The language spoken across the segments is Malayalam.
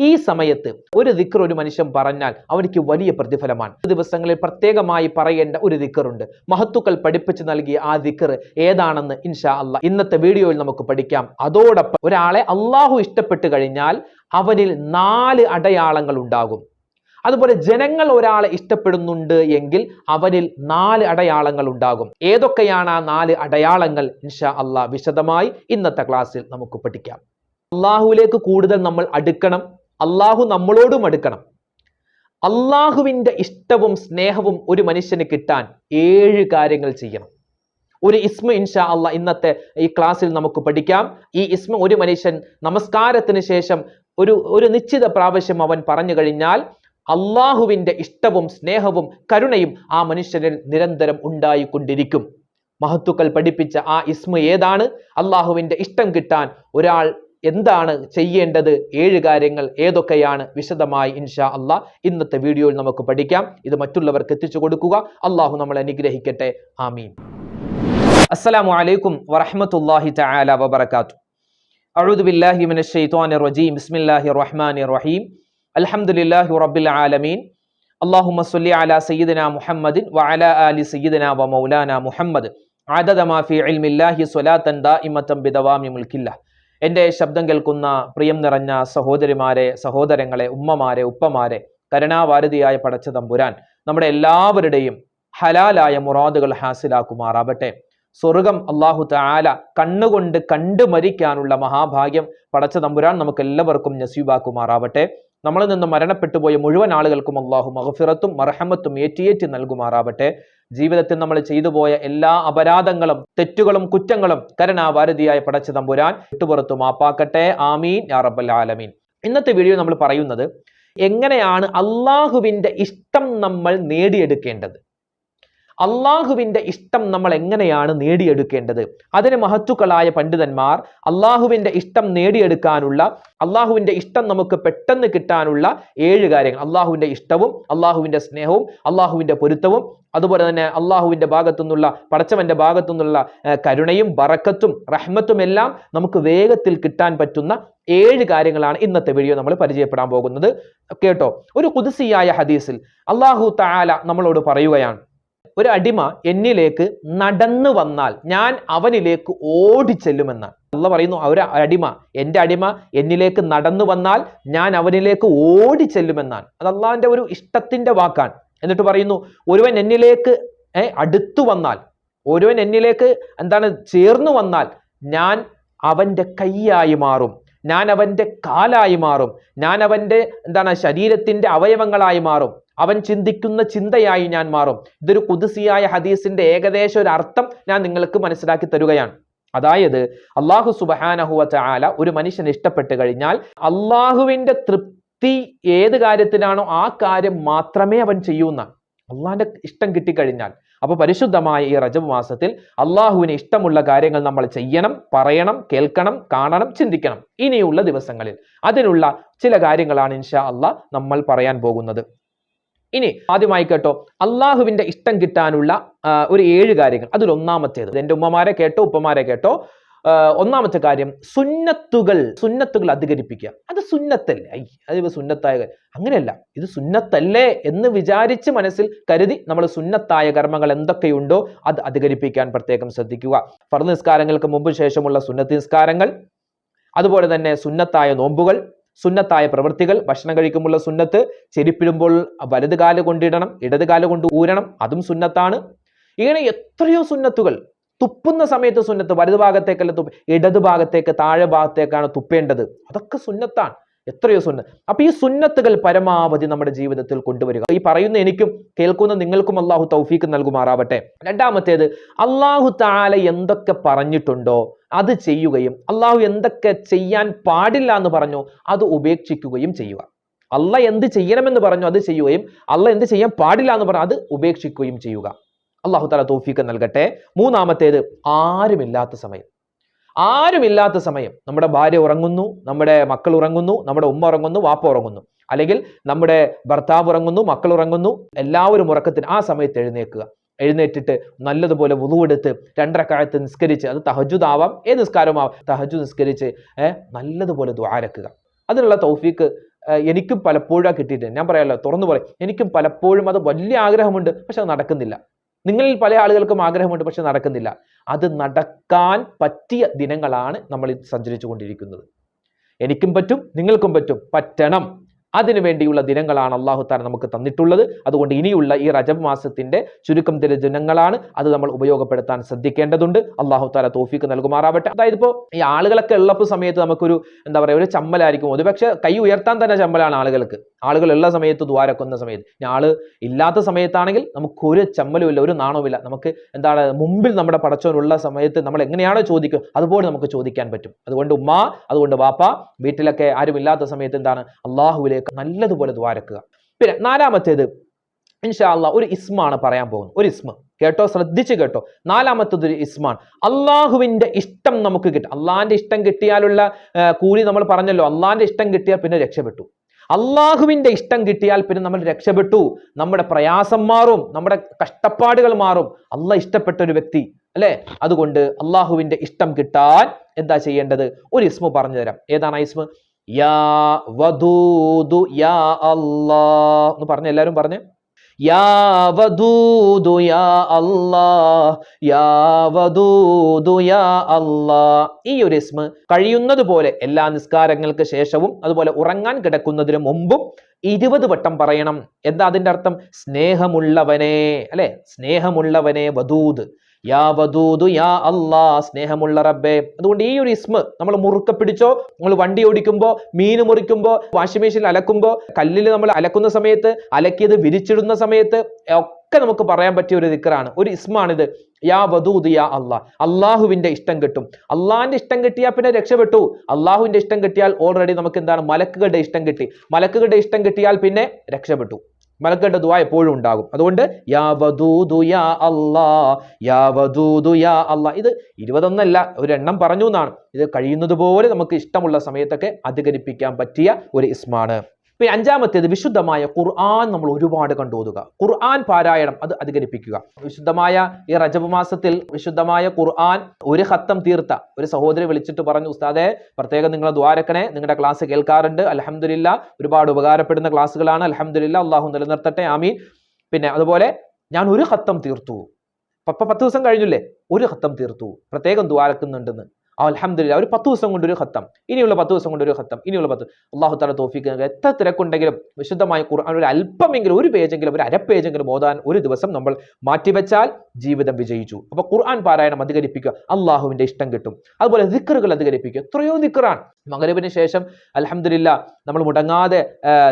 ഈ സമയത്ത് ഒരു ദിക്കർ ഒരു മനുഷ്യൻ പറഞ്ഞാൽ അവനിക്ക് വലിയ പ്രതിഫലമാണ്. ദിവസങ്ങളിൽ പ്രത്യേകമായി പറയേണ്ട ഒരു ദിക്കറുണ്ട് മഹത്തുക്കൾ പഠിപ്പിച്ചു നൽകിയ ആ ദിക്കർ ഏതാണെന്ന് ഇൻഷാ അല്ല ഇന്നത്തെ വീഡിയോയിൽ നമുക്ക് പഠിക്കാം. അതോടൊപ്പം ഒരാളെ അള്ളാഹു ഇഷ്ടപ്പെട്ട് കഴിഞ്ഞാൽ അവനിൽ നാല് അടയാളങ്ങൾ ഉണ്ടാകും. അതുപോലെ ജനങ്ങൾ ഒരാളെ ഇഷ്ടപ്പെടുന്നുണ്ട് എങ്കിൽ അവനിൽ നാല് അടയാളങ്ങൾ ഉണ്ടാകും. ഏതൊക്കെയാണ് ആ നാല് അടയാളങ്ങൾ? ഇൻഷാ അള്ളാ വിശദമായി ഇന്നത്തെ ക്ലാസ്സിൽ നമുക്ക് പഠിക്കാം. അള്ളാഹുവിലേക്ക് കൂടുതൽ നമ്മൾ അടുക്കണം. അള്ളാഹു നമ്മളോടും അടുക്കണം. അള്ളാഹുവിന്റെ ഇഷ്ടവും സ്നേഹവും ഒരു മനുഷ്യന് കിട്ടാൻ ഏഴ് കാര്യങ്ങൾ ചെയ്യണം. ഒരു ഇസ്മ ഇൻഷാ അള്ള ഇന്നത്തെ ഈ ക്ലാസ്സിൽ നമുക്ക് പഠിക്കാം. ഈ ഇസ്മ ഒരു മനുഷ്യൻ നമസ്കാരത്തിന് ശേഷം ഒരു ഒരു നിശ്ചിത പ്രാവശ്യം അവൻ പറഞ്ഞു കഴിഞ്ഞാൽ അള്ളാഹുവിന്റെ ഇഷ്ടവും സ്നേഹവും കരുണയും ആ മനുഷ്യനിൽ നിരന്തരം ഉണ്ടായിക്കൊണ്ടിരിക്കും. മഹത്തുക്കൾ പഠിപ്പിച്ച ആ ഇസ്മ ഏതാണ്? അള്ളാഹുവിന്റെ ഇഷ്ടം കിട്ടാൻ ഒരാൾ എന്താണ് ചെയ്യേണ്ടത് ഏഴ് കാര്യങ്ങൾ ഏതൊക്കെയാണ് വിശദമായി ഇൻഷാ അള്ളാ ഇന്നത്തെ വീഡിയോയിൽ നമുക്ക് പഠിക്കാം ഇത് മറ്റുള്ളവർക്ക് എത്തിച്ചു കൊടുക്കുക അള്ളാഹു നമ്മളെ അനുഗ്രഹിക്കട്ടെ ആമീൻ അസ്സലാമു അലൈക്കും വറഹ്മത്തുള്ളാഹി തആല വബറകാത്തു അഊദു ബില്ലാഹി മിനശ് ശൈത്വാനിർ റജീം ബിസ്മില്ലാഹിർ റഹ്മാനിർ റഹീം അൽഹംദുലില്ലാഹി റബ്ബിൽ ആലമീൻ اللهم صل على سيدنا محمد وعلى آل سيدنا ومولانا محمد عدد ما في علم الله صلاة دائمة بدوام ملك الله എന്റെ ശബ്ദം കേൾക്കുന്ന പ്രിയം നിറഞ്ഞ സഹോദരിമാരെ സഹോദരങ്ങളെ ഉമ്മമാരെ ഉപ്പമാരെ കരുണാവാരതിയായ പടച്ച തമ്പുരാൻ നമ്മുടെ എല്ലാവരുടെയും ഹലാലായ മുറാദുകൾ ഹാസിലാക്കുമാറാവട്ടെ. സ്വർഗം അള്ളാഹു താല കണ്ണുകൊണ്ട് കണ്ടു മരിക്കാനുള്ള മഹാഭാഗ്യം പടച്ച തമ്പുരാൻ നമുക്ക് എല്ലാവർക്കും നസീബാക്കുമാറാവട്ടെ. നമ്മളിൽ നിന്ന് മരണപ്പെട്ടു പോയ മുഴുവൻ ആളുകൾക്കും അള്ളാഹു മഹഫിറത്തും മർഹമത്തും ഏറ്റിയേറ്റി നൽകുമാറാവട്ടെ. ജീവിതത്തിൽ നമ്മൾ ചെയ്തു പോയ എല്ലാ അപരാധങ്ങളും തെറ്റുകളും കുറ്റങ്ങളും കരുണാഭാരതിയായ പടച്ച തമ്പുരാൻ വിട്ടുപുറത്തു മാപ്പാക്കട്ടെ. ആമീൻ. യാ റബ്ബൽ ആലമീൻ. ഇന്നത്തെ വീഡിയോ നമ്മൾ പറയുന്നത് എങ്ങനെയാണ് അള്ളാഹുവിന്റെ ഇഷ്ടം നമ്മൾ നേടിയെടുക്കേണ്ടത്? അള്ളാഹുവിന്റെ ഇഷ്ടം നമ്മൾ എങ്ങനെയാണ് നേടിയെടുക്കേണ്ടത്? അതിന് മഹത്തുക്കളായ പണ്ഡിതന്മാർ അള്ളാഹുവിന്റെ ഇഷ്ടം നേടിയെടുക്കാനുള്ള അള്ളാഹുവിന്റെ ഇഷ്ടം നമുക്ക് പെട്ടെന്ന് കിട്ടാനുള്ള ഏഴ് കാര്യങ്ങൾ. അള്ളാഹുവിന്റെ ഇഷ്ടവും അള്ളാഹുവിന്റെ സ്നേഹവും അള്ളാഹുവിന്റെ പൊരുത്തവും അതുപോലെ തന്നെ അള്ളാഹുവിന്റെ ഭാഗത്തു നിന്നുള്ള പടച്ചവന്റെ ഭാഗത്തു നിന്നുള്ള കരുണയും ബറക്കത്തും റഹ്മത്തും എല്ലാം നമുക്ക് വേഗത്തിൽ കിട്ടാൻ പറ്റുന്ന ഏഴ് കാര്യങ്ങളാണ് ഇന്നത്തെ വീഡിയോ നമ്മൾ പരിചയപ്പെടാൻ പോകുന്നത്. കേട്ടോ? ഒരു കുതിസിയായ ഹദീസിൽ അള്ളാഹു താല നമ്മളോട് പറയുകയാണ്. ഒരു അടിമ എന്നിലേക്ക് നടന്നു വന്നാൽ ഞാൻ അവനിലേക്ക് ഓടിച്ചെല്ലുമെന്നാണ്. അല്ല പറയുന്നു ഒരു അടിമ എന്റെ അടിമ എന്നിലേക്ക് നടന്നു വന്നാൽ ഞാൻ അവനിലേക്ക് ഓടിച്ചെല്ലുമെന്നാണ്. അത് അള്ളാഹിന്റെ ഒരു ഇഷ്ടത്തിന്റെ വാക്കാണ്. എന്നിട്ട് പറയുന്നു ഒരുവൻ എന്നിലേക്ക് അടുത്തു വന്നാൽ ഒരുവൻ എന്നിലേക്ക് എന്താണ് ചേർന്നു വന്നാൽ ഞാൻ അവന്റെ കൈയായി മാറും ഞാൻ അവന്റെ കാലായി മാറും ഞാൻ അവന്റെ എന്താണ് ശരീരത്തിന്റെ അവയവങ്ങളായി മാറും അവൻ ചിന്തിക്കുന്ന ചിന്തയായി ഞാൻ മാറും. ഇതൊരു കുതിസിയായ ഹദീസിന്റെ ഏകദേശം ഒരു അർത്ഥം ഞാൻ നിങ്ങൾക്ക് മനസ്സിലാക്കി തരുകയാണ്. അതായത് അള്ളാഹു സുബഹാനഹുവ ചാല ഒരു മനുഷ്യൻ ഇഷ്ടപ്പെട്ട് കഴിഞ്ഞാൽ അള്ളാഹുവിന്റെ തൃപ്തി ഏത് കാര്യത്തിലാണോ ആ കാര്യം മാത്രമേ അവൻ ചെയ്യൂന്ന അള്ളാഹിന്റെ ഇഷ്ടം കിട്ടിക്കഴിഞ്ഞാൽ. അപ്പൊ പരിശുദ്ധമായ ഈ റജബ് മാസത്തിൽ അള്ളാഹുവിന് ഇഷ്ടമുള്ള കാര്യങ്ങൾ നമ്മൾ ചെയ്യണം പറയണം കേൾക്കണം കാണണം ചിന്തിക്കണം ഇനിയുള്ള ദിവസങ്ങളിൽ. അതിനുള്ള ചില കാര്യങ്ങളാണ് ഇൻഷാ അള്ളാഹ് നമ്മൾ പറയാൻ പോകുന്നത്. ഇനി ആദ്യമായി കേട്ടോ. അള്ളാഹുവിന്റെ ഇഷ്ടം കിട്ടാനുള്ള ഒരു ഏഴ് കാര്യങ്ങൾ. അതിൽ എന്റെ ഉമ്മമാരെ കേട്ടോ ഉപ്പമാരെ കേട്ടോ. ഒന്നാമത്തെ കാര്യം സുന്നത്തുകൾ സുന്നത്തുകൾ അധികരിപ്പിക്കുക. അത് സുന്നത്തല്ലേ? ഐ അത് സുന്നത്തായ. അങ്ങനെയല്ല. ഇത് സുന്നത്തല്ലേ എന്ന് വിചാരിച്ച് മനസ്സിൽ കരുതി നമ്മൾ സുന്നത്തായ കർമ്മങ്ങൾ എന്തൊക്കെയുണ്ടോ അത് അധികരിപ്പിക്കാൻ പ്രത്യേകം ശ്രദ്ധിക്കുക. ഫർദ് നിസ്കാരങ്ങൾക്ക് മുമ്പ് ശേഷമുള്ള സുന്നത്ത് നിസ്കാരങ്ങൾ. അതുപോലെ തന്നെ സുന്നത്തായ നോമ്പുകൾ. സുന്നത്തായ പ്രവൃത്തികൾ ഭക്ഷണം കഴിക്കുമ്പോഴുള്ള സുന്നത്ത് ചെരിപ്പിടുമ്പോൾ വലത് കാൽ കൊണ്ടിടണം ഇടത് കാൽ കൊണ്ട് ഊരണം അതും സുന്നത്താണ്. ഇങ്ങനെ എത്രയോ സുന്നത്തുകൾ തുപ്പുന്ന സമയത്ത് സുന്നത്ത് വലത് ഭാഗത്തേക്കല്ല തുപ്പ ഇടത് ഭാഗത്തേക്ക് താഴെ ഭാഗത്തേക്കാണ് തുപ്പേണ്ടത്. അതൊക്കെ സുന്നത്താണ്. എത്രയോ സുന്ന അപ്പൊ ഈ സുന്നത്തുകൾ പരമാവധി നമ്മുടെ ജീവിതത്തിൽ കൊണ്ടുവരിക. ഈ പറയുന്ന എനിക്കും കേൾക്കുന്ന നിങ്ങൾക്കും അള്ളാഹു തൗഫീക്ക് നൽകുമാറാവട്ടെ. രണ്ടാമത്തേത് അള്ളാഹു താല എന്തൊക്കെ പറഞ്ഞിട്ടുണ്ടോ അത് ചെയ്യുകയും അള്ളാഹു എന്തൊക്കെ ചെയ്യാൻ പാടില്ല എന്ന് പറഞ്ഞു അത് ഉപേക്ഷിക്കുകയും ചെയ്യുക. അല്ല എന്ത് ചെയ്യണമെന്ന് പറഞ്ഞു അത് ചെയ്യുകയും അല്ല എന്ത് ചെയ്യാൻ പാടില്ല എന്ന് പറഞ്ഞു അത് ഉപേക്ഷിക്കുകയും ചെയ്യുക. അള്ളാഹു താല തോഫീക്ക് നൽകട്ടെ. മൂന്നാമത്തേത് ആരുമില്ലാത്ത സമയം. ആരുമില്ലാത്ത സമയം നമ്മുടെ ഭാര്യ ഉറങ്ങുന്നു നമ്മുടെ മക്കൾ ഉറങ്ങുന്നു നമ്മുടെ ഉമ്മ ഉറങ്ങുന്നു വാപ്പ ഉറങ്ങുന്നു. അല്ലെങ്കിൽ നമ്മുടെ ഭർത്താവ് ഉറങ്ങുന്നു മക്കൾ ഉറങ്ങുന്നു. എല്ലാവരും ഉറക്കത്തിന് ആ സമയത്ത് എഴുന്നേൽക്കുക. എഴുന്നേറ്റിട്ട് നല്ലതുപോലെ ഉതുവെടുത്ത് രണ്ടരക്കാലത്ത് നിസ്കരിച്ച് അത് തഹജുദ് ആവാം ഏത് നിസ്കാരമാവാം. തഹജു നിസ്കരിച്ച് നല്ലതുപോലെ ദ്വാരക്കുക അതിനുള്ള തൗഫീക്ക് എനിക്കും പലപ്പോഴും കിട്ടിയിട്ടുണ്ട്. ഞാൻ പറയാമല്ലോ തുറന്നു പറയും. എനിക്കും പലപ്പോഴും അത് വലിയ ആഗ്രഹമുണ്ട്. പക്ഷെ അത് നടക്കുന്നില്ല. നിങ്ങളിൽ പല ആളുകൾക്കും ആഗ്രഹമുണ്ട് പക്ഷെ നടക്കുന്നില്ല. അത് നടക്കാൻ പറ്റിയ ദിനങ്ങളാണ് നമ്മൾ സഞ്ചരിച്ചു കൊണ്ടിരിക്കുന്നത് എനിക്കും പറ്റും നിങ്ങൾക്കും പറ്റും. പറ്റണം. അതിനു വേണ്ടിയുള്ള ദിനങ്ങളാണ് അള്ളാഹു നമുക്ക് തന്നിട്ടുള്ളത്. അതുകൊണ്ട് ഇനിയുള്ള ഈ റജബ് മാസത്തിന്റെ ചുരുക്കം ചില ദിനങ്ങളാണ് അത് നമ്മൾ ഉപയോഗപ്പെടുത്താൻ ശ്രദ്ധിക്കേണ്ടതുണ്ട്. അള്ളാഹു താല തോഫിക്ക് നൽകുമാറാവട്ടെ. അതായത് ഇപ്പോൾ ഈ ആളുകളൊക്കെ ഉള്ളപ്പോൾ സമയത്ത് നമുക്കൊരു എന്താ പറയുക ഒരു ചമ്മലായിരിക്കും ഒരു പക്ഷേ കൈ ഉയർത്താൻ തന്നെ ചമ്മലാണ് ആളുകൾക്ക്. ആളുകൾ ഉള്ള സമയത്ത് ദ്വാരക്കുന്ന സമയത്ത്. ഇനി ആൾ ഇല്ലാത്ത സമയത്താണെങ്കിൽ നമുക്കൊരു ചമ്മലും ഇല്ല ഒരു നാണവുമില്ല നമുക്ക് എന്താണ് മുമ്പിൽ നമ്മുടെ പടച്ചോനുള്ള സമയത്ത് നമ്മൾ എങ്ങനെയാണോ ചോദിക്കുക അതുപോലെ നമുക്ക് ചോദിക്കാൻ പറ്റും. അതുകൊണ്ട് ഉമ്മ അതുകൊണ്ട് വാപ്പ വീട്ടിലൊക്കെ ആരും ഇല്ലാത്ത സമയത്ത് എന്താണ് അള്ളാഹുവിലേക്ക് നല്ലതുപോലെ ദ്വാരക്കുക. പിന്നെ നാലാമത്തേത് ഇൻഷാല്ല ഒരു ഇസ്മാണ് പറയാൻ പോകുന്നത്. ഒരു ഇസ്മ. കേട്ടോ? ശ്രദ്ധിച്ച് കേട്ടോ. നാലാമത്തത് ഒരു ഇസ്മാണ്. അള്ളാഹുവിന്റെ ഇഷ്ടം നമുക്ക് കിട്ടും. അള്ളാഹിന്റെ ഇഷ്ടം കിട്ടിയാലുള്ള കൂലി നമ്മൾ പറഞ്ഞല്ലോ. അള്ളാഹിന്റെ ഇഷ്ടം കിട്ടിയാൽ പിന്നെ രക്ഷപ്പെട്ടു. അള്ളാഹുവിന്റെ ഇഷ്ടം കിട്ടിയാൽ പിന്നെ നമ്മൾ രക്ഷപ്പെട്ടു. നമ്മുടെ പ്രയാസം മാറും. നമ്മുടെ കഷ്ടപ്പാടുകൾ മാറും. അള്ളാഹ് ഇഷ്ടപ്പെട്ട ഒരു വ്യക്തി അല്ലേ? അതുകൊണ്ട് അള്ളാഹുവിന്റെ ഇഷ്ടം കിട്ടാൻ എന്താ ചെയ്യേണ്ടത്? ഒരു ഇസ്മു പറഞ്ഞു തരാം. ഏതാണ് ആ ഇസ്മു? യാ യാ എന്ന് പറഞ്ഞ എല്ലാവരും പറഞ്ഞു? യാ യാ അല്ലാ യാ യാ അല്ലാ. ഈ ഒരു ഇസ്മ കഴിയുന്നത് പോലെ എല്ലാ നിസ്കാരങ്ങൾക്ക് ശേഷവും അതുപോലെ ഉറങ്ങാൻ കിടക്കുന്നതിന് മുമ്പും ഇരുപത് വട്ടം പറയണം. എന്താ അതിന്റെ അർത്ഥം? സ്നേഹമുള്ളവനെ അല്ലെ? സ്നേഹമുള്ളവനെ വദൂദ് യാ വദൂദു യാ അല്ലാ സ്നേഹമുള്ള റബ്ബേ. അതുകൊണ്ട് ഈ ഒരു ഇസ്മ നമ്മൾ മുറുക്ക പിടിച്ചോ നമ്മൾ വണ്ടി ഓടിക്കുമ്പോ മീൻ മുറിക്കുമ്പോ വാഷിംഗ് മെഷീനിൽ അലക്കുമ്പോ കല്ലിൽ നമ്മൾ അലക്കുന്ന സമയത്ത് അലക്കിയത് വിരിച്ചിടുന്ന സമയത്ത് ഒക്കെ നമുക്ക് പറയാൻ പറ്റിയ ഒരു ദിക്കറാണ് ഒരു ഇസ്മാണിത്. യാ വധൂത് യാ അള്ളാ അള്ളാഹുവിന്റെ ഇഷ്ടം കിട്ടും. അള്ളാഹിന്റെ ഇഷ്ടം കിട്ടിയാൽ പിന്നെ രക്ഷപ്പെട്ടു. അള്ളാഹുവിന്റെ ഇഷ്ടം കിട്ടിയാൽ ഓൾറെഡി നമുക്ക് എന്താണ്? മലക്കുകളുടെ ഇഷ്ടം കിട്ടി. മലക്കുകളുടെ ഇഷ്ടം കിട്ടിയാൽ പിന്നെ രക്ഷപ്പെട്ടു. മലക്കുകളുടെ ദുവാ എപ്പോഴും ഉണ്ടാകും. അതുകൊണ്ട് യാ യാ യാ യാ ഇത് ഇരുപതൊന്നല്ല ഒരു എണ്ണം പറഞ്ഞു എന്നാണ്. ഇത് കഴിയുന്നത് പോലെ നമുക്ക് ഇഷ്ടമുള്ള സമയത്തൊക്കെ അധികരിപ്പിക്കാൻ പറ്റിയ ഒരു ഇസ്മാണ്. പിന്നെ അഞ്ചാമത്തേത് വിശുദ്ധമായ ഖുർആൻ നമ്മൾ ഒരുപാട് കണ്ടോതുക ഖുർആൻ പാരായണം അത് അധികരിപ്പിക്കുക. വിശുദ്ധമായ ഈ റജബ് മാസത്തിൽ വിശുദ്ധമായ ഖുർആൻ ഒരു ഹത്തം തീർത്ത. ഒരു സഹോദരി വിളിച്ചിട്ട് പറഞ്ഞു ഉസ്താദെ പ്രത്യേകം നിങ്ങൾ ദ്വാരക്കണേ നിങ്ങളുടെ ക്ലാസ് കേൾക്കാറുണ്ട്. അലഹമില്ല ഒരുപാട് ഉപകാരപ്പെടുന്ന ക്ലാസ്സുകളാണ്. അലഹമില്ല അള്ളാഹു നിലനിർത്തട്ടെ. ആമീൻ. പിന്നെ അതുപോലെ ഞാൻ ഒരു ഹത്തം തീർത്തു. പത്ത് ദിവസം കഴിഞ്ഞില്ലേ? ഒരു ഹത്തം തീർത്തു. പ്രത്യേകം ദ്വാരക്കുന്നുണ്ടെന്ന് അലഹമില്ല ഒരു പത്ത് ദിവസം കൊണ്ട് ഒരു ഖത്തം. ഇനിയുള്ള പത്ത് ദിവസം കൊണ്ട് ഒരു ഖത്തം. ഇനിയുള്ള പത്ത് അള്ളാഹു തല തോഫിക്ക്. എത്ര തിരക്കുണ്ടെങ്കിലും വിശുദ്ധമായ ഖുർആൻ ഒരു അല്പമെങ്കിലും ഒരു പേജെങ്കിലും ഒരു അര പേജെങ്കിലും ഓതാൻ ഒരു ദിവസം നമ്മൾ മാറ്റിവെച്ചാൽ ജീവിതം വിജയിച്ചു. അപ്പൊ ഖുർആൻ പാരായണം അധികരിപ്പിക്കുക അള്ളാഹുവിന്റെ ഇഷ്ടം കിട്ടും. അതുപോലെ ദിക്കറുകൾ അധികരിപ്പിക്കുക. എത്രയോ ദിക്കറാണ് മകരവിന് ശേഷം അലഹമില്ല നമ്മൾ മുടങ്ങാതെ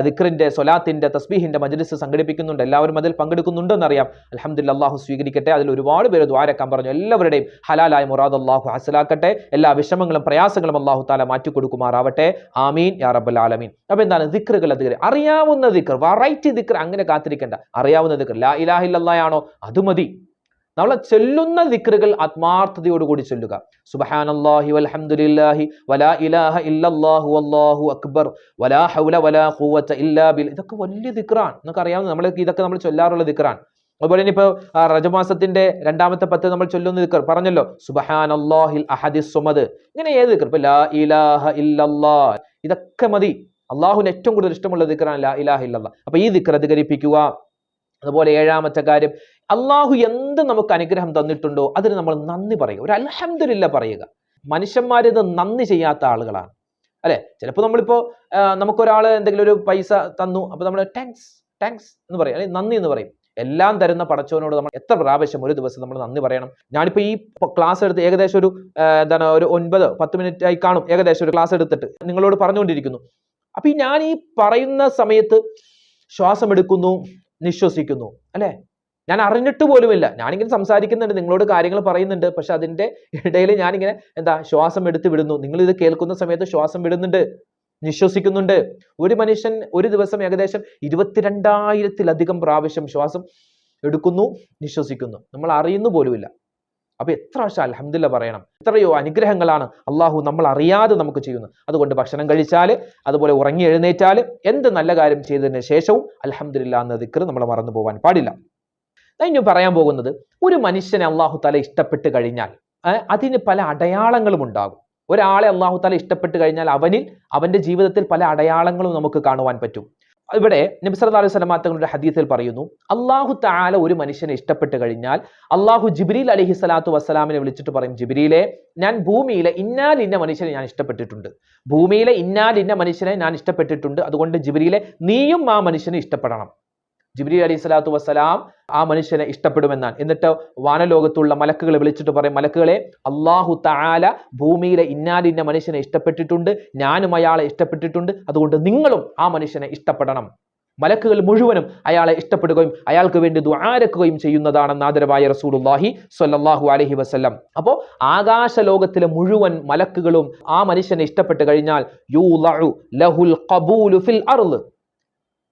ദിക്കറിന്റെ സൊലാത്തിന്റെ തസ്ബീഹിന്റെ മജ്ലിസ് സംഘടിപ്പിക്കുന്നുണ്ട്. എല്ലാവരും അതിൽ പങ്കെടുക്കുന്നുണ്ടെന്നറിയാം. അലഹമില്ല അള്ളാഹു സ്വീകരിക്കട്ടെ. അതിൽ ഒരുപാട് പേര് ദ്വാരക്കാൻ പറഞ്ഞു. എല്ലാവരുടെയും ഹലാലായ മുറാദ് അള്ളാഹു ഹാസലാക്കട്ടെ. എല്ലാ വിഷമങ്ങളും പ്രയാസങ്ങളും അള്ളാഹു താല മാറ്റിക്കൊടുക്കുമാറാവട്ടെ ആമീൻ. യാ റബ്ബൽ ആലമീൻ. അപ്പൊ എന്താണ്? ദിക്റുകൾ അധികം അറിയാവുന്ന ദിക്ർ വെറൈറ്റി ദിക്ർ അങ്ങനെ കാത്തിരിക്കേണ്ട. അറിയാവുന്ന ദിക്ർ. ലാ ഇലാഹില്ലായാണോ അത് മതി. നമ്മൾ ചൊല്ലുന്ന ദിക്റുകൾ ആത്മാർത്ഥതയോടുകൂടി ചൊല്ലുക. സുബ്ഹാനല്ലാഹി വൽഹംദുലില്ലാഹി വലാ ഇലാഹ ഇല്ലല്ലാഹു വല്ലാഹു അക്ബർ വലാ ഹൗല വലാ ഖുവത ഇല്ലാ ബിൽ ഇതൊക്കെ വലിയ ദിക്റാണ്. നമുക്ക് അറിയാവുന്ന നമ്മൾ ഇതൊക്കെ നമ്മൾ ചൊല്ലാറുള്ള ദിക്റാണ്. അതുപോലെ ഇപ്പൊ റജമാസത്തിന്റെ രണ്ടാമത്തെ പത്ത് നമ്മൾ ചൊല്ലുന്ന ദിക്കർ പറഞ്ഞല്ലോ സുബ്ഹാനല്ലാഹിൽ അഹദി സുമദ് ഇങ്ങനെ ഏത് ദിക്കർ ഇപ്പൊ ലാ ഇലാഹ ഇല്ലല്ലാ ഇതൊക്കെ മതി. അള്ളാഹുവിന് ഏറ്റവും കൂടുതൽ ഇഷ്ടമുള്ള ദിക്കറാണ് ലാ ഇലാഹ ഇല്ലല്ലാ അപ്പൊ ഈ ദിക്കർ അധികരിപ്പിക്കുക. അതുപോലെ ഏഴാമത്തെ കാര്യം അള്ളാഹു എന്ത് നമുക്ക് അനുഗ്രഹം തന്നിട്ടുണ്ടോ അതിന് നമ്മൾ നന്ദി പറയുക. ഒരു അലഹമില്ല പറയുക. മനുഷ്യന്മാരിത് നന്ദി ചെയ്യാത്ത ആളുകളാണ്. അല്ലെ? ചിലപ്പോൾ നമ്മളിപ്പോ നമുക്കൊരാൾ എന്തെങ്കിലും ഒരു പൈസ തന്നു അപ്പൊ നമ്മൾ താങ്ക്സ് താങ്ക്സ് എന്ന് പറയും. അല്ലെങ്കിൽ നന്ദി എന്ന് പറയും. എല്ലാം തരുന്ന പടച്ചവനോട് നമ്മൾ എത്ര പ്രാവശ്യം ഒരു ദിവസം നമ്മൾ നന്ദി പറയണം. ഞാനിപ്പോ ഈ ക്ലാസ് എടുത്ത് ഏകദേശം ഒരു എന്താണ് ഒരു ഒൻപത് പത്ത് മിനിറ്റ് ആയി കാണും. ഏകദേശം ഒരു ക്ലാസ് എടുത്തിട്ട്. നിങ്ങളോട് പറഞ്ഞുകൊണ്ടിരിക്കുന്നു. അപ്പൊ ഈ ഞാൻ ഈ പറയുന്ന സമയത്ത് ശ്വാസം എടുക്കുന്നു നിശ്വസിക്കുന്നു. അല്ലെ? ഞാൻ അറിഞ്ഞിട്ട് പോലുമില്ല. ഞാനിങ്ങനെ സംസാരിക്കുന്നുണ്ട് നിങ്ങളോട് കാര്യങ്ങൾ പറയുന്നുണ്ട്. പക്ഷെ അതിന്റെ ഇടയിൽ ഞാനിങ്ങനെ എന്താ ശ്വാസം എടുത്ത് വിടുന്നു. നിങ്ങൾ ഇത് കേൾക്കുന്ന സമയത്ത് ശ്വാസം വിടുന്നുണ്ട്. നിശ്വസിക്കുന്നുണ്ട് ഒരു മനുഷ്യൻ ഒരു ദിവസം ഏകദേശം ഇരുപത്തിരണ്ടായിരത്തിലധികം പ്രാവശ്യം ശ്വാസം എടുക്കുന്നു വിശ്വസിക്കുന്നു. നമ്മൾ അറിയുന്നു പോലുമില്ല. അപ്പൊ എത്ര പ്രാവശ്യം അലഹമില്ല പറയണം? എത്രയോ അനുഗ്രഹങ്ങളാണ് അള്ളാഹു നമ്മൾ അറിയാതെ നമുക്ക് ചെയ്യുന്നത്. അതുകൊണ്ട് ഭക്ഷണം കഴിച്ചാൽ അതുപോലെ ഉറങ്ങി എഴുന്നേറ്റാൽ എന്ത് നല്ല കാര്യം ചെയ്തതിന് ശേഷവും അലഹമില്ല എന്ന ദിക്കർ നമ്മൾ മറന്നു പോകാൻ പാടില്ല. ഞാൻ പറയാൻ പോകുന്നത് ഒരു മനുഷ്യനെ അള്ളാഹു തല ഇഷ്ടപ്പെട്ട് കഴിഞ്ഞാൽ അതിന് പല അടയാളങ്ങളും ഉണ്ടാകും. ഒരാളെ അള്ളാഹു താല ഇഷ്ടപ്പെട്ട് കഴിഞ്ഞാൽ അവനിൽ അവന്റെ ജീവിതത്തിൽ പല അടയാളങ്ങളും നമുക്ക് കാണുവാൻ പറ്റും. ഇവിടെ നബിസല്ലാ അലൈഹി സ്വലമാ തങ്ങളുടെ ഹദീസിൽ പറയുന്നു അള്ളാഹു താല ഒരു മനുഷ്യനെ ഇഷ്ടപ്പെട്ട് കഴിഞ്ഞാൽ അള്ളാഹു ജിബ്രീൽ അലഹി സ്വലാത്തു വസ്സലാമിനെ വിളിച്ചിട്ട് പറയും ജിബ്രീലെ ഞാൻ ഭൂമിയിലെ ഇന്നാൽ ഇന്ന മനുഷ്യനെ ഞാൻ ഇഷ്ടപ്പെട്ടിട്ടുണ്ട്. ഭൂമിയിലെ ഇന്നാൽ ഇന്ന മനുഷ്യനെ ഞാൻ ഇഷ്ടപ്പെട്ടിട്ടുണ്ട്. അതുകൊണ്ട് ജിബ്രീലെ നീയും ആ മനുഷ്യനെ ഇഷ്ടപ്പെടണം. ജിബ്രീൽ അലി സ്വലാത്തു വസ്സലാം ആ മനുഷ്യനെ ഇഷ്ടപ്പെടുമെന്നാണ്. എന്നിട്ട് വാനലോകത്തുള്ള മലക്കുകളെ വിളിച്ചിട്ട് പറയും മലക്കുകളെ അള്ളാഹു താല ഭൂമിയിലെ ഇന്നാലിന്ന മനുഷ്യനെ ഇഷ്ടപ്പെട്ടിട്ടുണ്ട് ഞാനും അയാളെ ഇഷ്ടപ്പെട്ടിട്ടുണ്ട് അതുകൊണ്ട് നിങ്ങളും ആ മനുഷ്യനെ ഇഷ്ടപ്പെടണം. മലക്കുകൾ മുഴുവനും അയാളെ ഇഷ്ടപ്പെടുകയും അയാൾക്ക് വേണ്ടി ദ്വാരക്കുകയും ചെയ്യുന്നതാണെന്ന് ആദരവായ റസൂലുല്ലാഹി സ്വല്ലല്ലാഹു അലഹി വസല്ലം. അപ്പോൾ ആകാശ ലോകത്തിലെ മുഴുവൻ മലക്കുകളും ആ മനുഷ്യനെ ഇഷ്ടപ്പെട്ട് കഴിഞ്ഞാൽ യു ലഹുൽ ഫിൽ അർൾ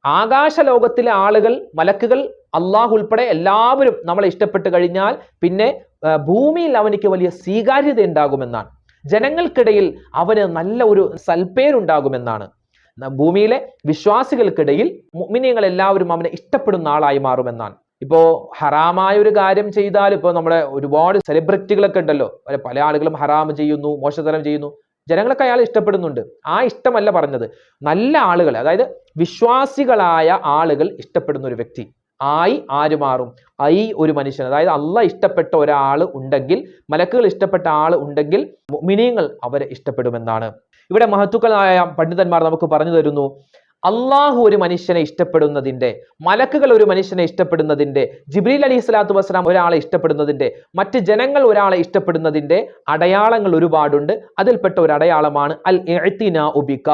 ആകാശ ലോകത്തിലെ ആളുകൾ മലക്കുകൾ അള്ളാഹു ഉൾപ്പെടെ എല്ലാവരും നമ്മളെ ഇഷ്ടപ്പെട്ട് കഴിഞ്ഞാൽ പിന്നെ ഭൂമിയിൽ അവനിക്ക് വലിയ സ്വീകാര്യത ഉണ്ടാകുമെന്നാണ് ജനങ്ങൾക്കിടയിൽ അവന് നല്ല ഒരു സൽപ്പേരുണ്ടാകുമെന്നാണ് ഭൂമിയിലെ വിശ്വാസികൾക്കിടയിൽ മുഅ്മിനീങ്ങൾ എല്ലാവരും അവനെ ഇഷ്ടപ്പെടുന്ന ആളായി മാറുമെന്നാണ്. ഇപ്പോ ഹറാമായ ഒരു കാര്യം ചെയ്താൽ ഇപ്പോൾ നമ്മുടെ ഒരുപാട് സെലിബ്രിറ്റികളൊക്കെ ഉണ്ടല്ലോ. പല ആളുകളും ഹറാം ചെയ്യുന്നു മോശതരം ചെയ്യുന്നു. ജനങ്ങളൊക്കെ അയാൾ ഇഷ്ടപ്പെടുന്നുണ്ട്. ആ ഇഷ്ടമല്ല പറഞ്ഞത്. നല്ല ആളുകൾ അതായത് വിശ്വാസികളായ ആളുകൾ ഇഷ്ടപ്പെടുന്ന ഒരു വ്യക്തി. ആയി ആര് മാറും? ഐ ഒരു മനുഷ്യൻ. അതായത് അല്ല ഇഷ്ടപ്പെട്ട ഒരാൾ ഉണ്ടെങ്കിൽ മലക്കുകൾ ഇഷ്ടപ്പെട്ട ആൾ ഉണ്ടെങ്കിൽ മിനിയങ്ങൾ അവരെ ഇഷ്ടപ്പെടുമെന്നാണ്. ഇവിടെ മഹത്തുക്കളായ പണ്ഡിതന്മാർ നമുക്ക് പറഞ്ഞു തരുന്നു അള്ളാഹു ഒരു മനുഷ്യനെ ഇഷ്ടപ്പെടുന്നതിന്റെ മലക്കുകൾ ഒരു മനുഷ്യനെ ഇഷ്ടപ്പെടുന്നതിന്റെ ജിബ്രീൽ അലി സ്വലാത്തു വസ്സലാം ഒരാളെ ഇഷ്ടപ്പെടുന്നതിന്റെ മറ്റ് ജനങ്ങൾ ഒരാളെ ഇഷ്ടപ്പെടുന്നതിന്റെ അടയാളങ്ങൾ ഒരുപാടുണ്ട്. അതിൽപ്പെട്ട ഒരു അടയാളമാണ് അൽ എഴുത്തിന ഉബിക്ക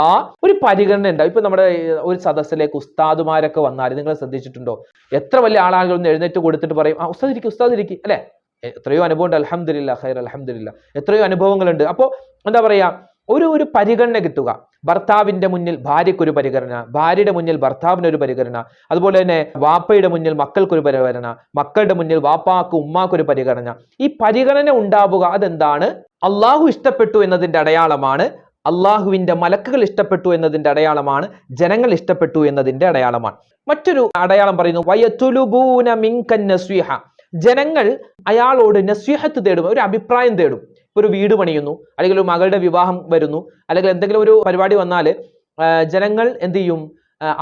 ഒരു പരിഗണന ഉണ്ടാവും. ഇപ്പൊ നമ്മുടെ ഒരു സദസ്സിലേക്ക് ഉസ്താദുമാരൊക്കെ വന്നാൽ നിങ്ങൾ ശ്രദ്ധിച്ചിട്ടുണ്ടോ? എത്ര വലിയ ആളാളുകൾ ഒന്ന് എഴുന്നേറ്റ് കൊടുത്തിട്ട് പറയും ആ ഉസ്താദ് ഇരിക്കും ഉസ്താദ് ഇരിക്കും അല്ലെ? എത്രയോ അനുഭവം ഉണ്ട്. അലഹമില്ല ഖൈർ അലഹമില്ല എത്രയോ അനുഭവങ്ങളുണ്ട്. അപ്പോൾ എന്താ പറയാ ഒരു ഒരു പരിഗണന കിട്ടുക. ഭർത്താവിന്റെ മുന്നിൽ ഭാര്യയ്ക്കൊരു പരിഗണന ഭാര്യയുടെ മുന്നിൽ ഭർത്താവിനൊരു പരിഗണന അതുപോലെ തന്നെ വാപ്പയുടെ മുന്നിൽ മക്കൾക്കൊരു പരിഗണന മക്കളുടെ മുന്നിൽ വാപ്പാക്ക് ഉമ്മാക്കൊരു പരിഗണന. ഈ പരിഗണന ഉണ്ടാവുക അതെന്താണ്? അള്ളാഹു ഇഷ്ടപ്പെട്ടു എന്നതിന്റെ അടയാളമാണ് അള്ളാഹുവിന്റെ മലക്കുകൾ ഇഷ്ടപ്പെട്ടു എന്നതിന്റെ അടയാളമാണ് ജനങ്ങൾ ഇഷ്ടപ്പെട്ടു എന്നതിന്റെ അടയാളമാണ്. മറ്റൊരു അടയാളം പറയുന്നു വയത്തുലുബൂന മിങ്കൻ നസ്വിഹ. ജനങ്ങൾ അയാളോട് നസ്വിഹത്ത് തേടും ഒരു അഭിപ്രായം തേടും. ഒരു വീട് പണിയുന്നു അല്ലെങ്കിൽ ഒരു മകളുടെ വിവാഹം വരുന്നു അല്ലെങ്കിൽ എന്തെങ്കിലും ഒരു പരിപാടി വന്നാൽ ജനങ്ങൾ എന്ത് ചെയ്യും?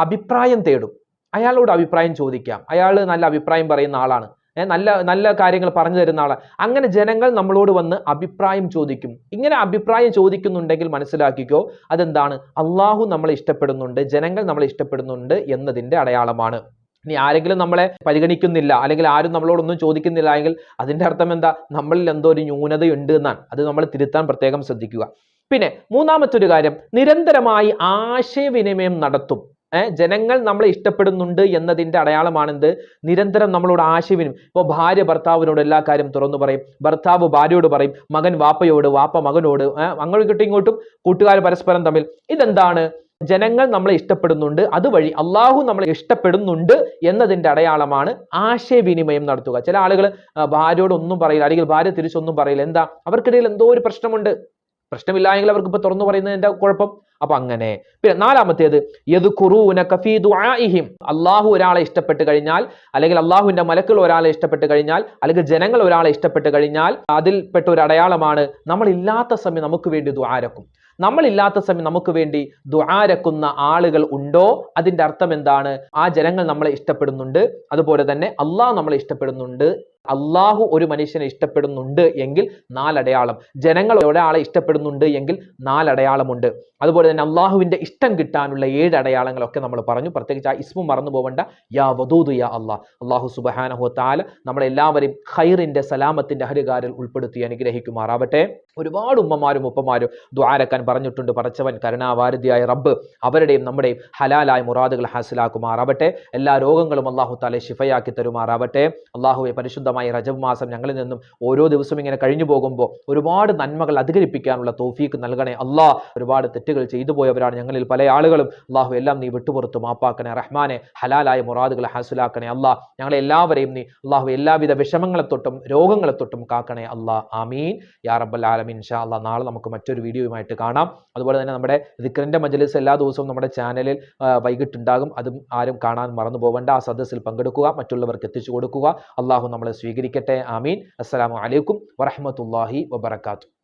അഭിപ്രായം തേടും. അയാളോട് അഭിപ്രായം ചോദിക്കാം. അയാൾ നല്ല അഭിപ്രായം പറയുന്ന ആളാണ്. നല്ല നല്ല കാര്യങ്ങൾ പറഞ്ഞു തരുന്ന ആളാണ്. അങ്ങനെ ജനങ്ങൾ നമ്മളോട് വന്ന് അഭിപ്രായം ചോദിക്കും. ഇങ്ങനെ അഭിപ്രായം ചോദിക്കുന്നുണ്ടെങ്കിൽ മനസ്സിലാക്കിക്കോ അതെന്താണ്? അള്ളാഹു നമ്മളെ ഇഷ്ടപ്പെടുന്നുണ്ട് ജനങ്ങൾ നമ്മളെ ഇഷ്ടപ്പെടുന്നുണ്ട് എന്നതിന്റെ അടയാളമാണ്. ഇനി ആരെങ്കിലും നമ്മളെ പരിഗണിക്കുന്നില്ല അല്ലെങ്കിൽ ആരും നമ്മളോടൊന്നും ചോദിക്കുന്നില്ല എങ്കിൽ അതിന്റെ അർത്ഥം എന്താ? നമ്മളിൽ എന്തോ ഒരു ന്യൂനതയുണ്ട് എന്നാണ്. അത് നമ്മൾ തിരുത്താൻ പ്രത്യേകം ശ്രദ്ധിക്കുക. പിന്നെ മൂന്നാമത്തെ ഒരു കാര്യം നിരന്തരമായി ആശയവിനിമയം നടത്തും. ജനങ്ങൾ നമ്മളെ ഇഷ്ടപ്പെടുന്നുണ്ട് എന്നതിന്റെ അടയാളമാണെന്ത്? നിരന്തരം നമ്മളോട് ആശയവിനിമയം. ഇപ്പോൾ ഭാര്യ ഭർത്താവിനോട് എല്ലാ കാര്യം തുറന്നു പറയും. ഭർത്താവ് ഭാര്യയോട് പറയും. മകൻ വാപ്പയോട് വാപ്പ മകനോട് അങ്ങോട്ടും ഇങ്ങോട്ടും കൂട്ടുകാർ പരസ്പരം തമ്മിൽ. ഇതെന്താണ്? ജനങ്ങൾ നമ്മളെ ഇഷ്ടപ്പെടുന്നുണ്ട്. അതുവഴി അള്ളാഹു നമ്മളെ ഇഷ്ടപ്പെടുന്നുണ്ട് എന്നതിന്റെ അടയാളമാണ് ആശയവിനിമയം നടത്തുക. ചില ആളുകൾ ഭാര്യയോട് ഒന്നും പറയില്ല അല്ലെങ്കിൽ ഭാര്യ തിരിച്ചൊന്നും പറയില്ല. എന്താ? അവർക്കിടയിൽ എന്തോ ഒരു പ്രശ്നമുണ്ട്. പ്രശ്നമില്ലായെങ്കിൽ അവർക്ക് ഇപ്പൊ തുറന്നു പറയുന്നതിന്റെ കുഴപ്പം? അപ്പൊ അങ്ങനെ. പിന്നെ നാലാമത്തേത് യദ്കുറൂന കഫീ ദുആഇഹിം. അള്ളാഹു ഒരാളെ ഇഷ്ടപ്പെട്ട് കഴിഞ്ഞാൽ അല്ലെങ്കിൽ അള്ളാഹുവിന്റെ മലക്കൾ ഒരാളെ ഇഷ്ടപ്പെട്ട് കഴിഞ്ഞാൽ അല്ലെങ്കിൽ ജനങ്ങൾ ഒരാളെ ഇഷ്ടപ്പെട്ട് കഴിഞ്ഞാൽ അതിൽപ്പെട്ട ഒരു അടയാളമാണ് നമ്മളില്ലാത്ത സമയം നമുക്ക് വേണ്ടി ദ്വാരക്കും നമ്മൾ ഇല്ലാത്ത സമയം നമുക്ക് വേണ്ടി ദുആരക്കുന്ന ആളുകൾ ഉണ്ടോ? അതിന്റെ അർത്ഥം എന്താണ്? ആ ജനങ്ങൾ നമ്മളെ ഇഷ്ടപ്പെടുന്നുണ്ട്. അതുപോലെ തന്നെ അള്ളാഹ് നമ്മളെ ഇഷ്ടപ്പെടുന്നുണ്ട്. അള്ളാഹു ഒരു മനുഷ്യനെ ഇഷ്ടപ്പെടുന്നുണ്ട് എങ്കിൽ നാലടയാളം. ജനങ്ങൾ ഒരാളെ ഇഷ്ടപ്പെടുന്നുണ്ട് എങ്കിൽ നാലടയാളമുണ്ട്. അതുപോലെ തന്നെ അള്ളാഹുവിന്റെ ഇഷ്ടം കിട്ടാനുള്ള ഏഴ് അടയാളങ്ങളൊക്കെ നമ്മൾ പറഞ്ഞു. പ്രത്യേകിച്ച് ആ ഇസ്മു മറന്നു പോവേണ്ട. യാ വധൂതു യാ അള്ളാഹ് അള്ളാഹു സുബഹാനഹു താല നമ്മളെല്ലാവരെയും ഖൈറിന്റെ സലാമത്തിന്റെ ഹരികാരിൽ ഉൾപ്പെടുത്തി അനുഗ്രഹിക്കുമാറാവട്ടെ. ഒരുപാട് ഉമ്മമാരും ഉപ്പമാരും ദ്വാരക്കാൻ പറഞ്ഞിട്ടുണ്ട്. പറച്ചവൻ കരുണാവാരതിയായ റബ്ബ് അവരുടെയും നമ്മുടെയും ഹലാലായ മുറാദുകൾ ഹാസിലാക്കുമാറാവട്ടെ. എല്ലാ രോഗങ്ങളും അള്ളാഹു താലെ ശിഫയാക്കി തരുമാറാവട്ടെ. അള്ളാഹുവെ പരിശുദ്ധമായ റജബ് മാസം ഞങ്ങളിൽ നിന്നും ഓരോ ദിവസവും ഇങ്ങനെ കഴിഞ്ഞു പോകുമ്പോൾ ഒരുപാട് നന്മകൾ അധികരിപ്പിക്കാനുള്ള തോഫീക്ക് നൽകണേ. അള്ളാഹ് ഒരുപാട് തെറ്റുകൾ ചെയ്തു പോയവരാണ് ഞങ്ങളിൽ പല ആളുകളും. അള്ളാഹു എല്ലാം നീ വിട്ടുപുറത്ത് മാപ്പാക്കണേ. റഹ്മാനെ ഹലാലായ മുറാദുകൾ ഹാസിലാക്കണേ. അള്ളാഹ് ഞങ്ങളെ എല്ലാവരെയും നീ അള്ളാഹു എല്ലാവിധ വിഷമങ്ങളെ തൊട്ടും രോഗങ്ങളെ തൊട്ടും കാക്കണേ. അള്ളാഹ് ആമീൻ. യാ റബ്ബൽ ആലമീൻ. ഷാ അള്ളാഹ് നാളെ നമുക്ക് മറ്റൊരു വീഡിയോയുമായിട്ട് കാണാം. അതുപോലെ തന്നെ നമ്മുടെ ദിക്കറിന്റെ മജലിസ് എല്ലാ ദിവസവും നമ്മുടെ ചാനലിൽ വൈകിട്ടുണ്ടാകും. അതും ആരും കാണാൻ മറന്നു പോവേണ്ട. ആ സദസ്സിൽ പങ്കെടുക്കുക. മറ്റുള്ളവർക്ക് എത്തിച്ചു കൊടുക്കുക. അള്ളാഹു നമ്മളെ സ്വീകരിക്കട്ടെ. ആമീൻ. അസ്സലാമു അലൈക്കും വറഹ്മത്തുള്ളാഹി വബറകാതുഹു.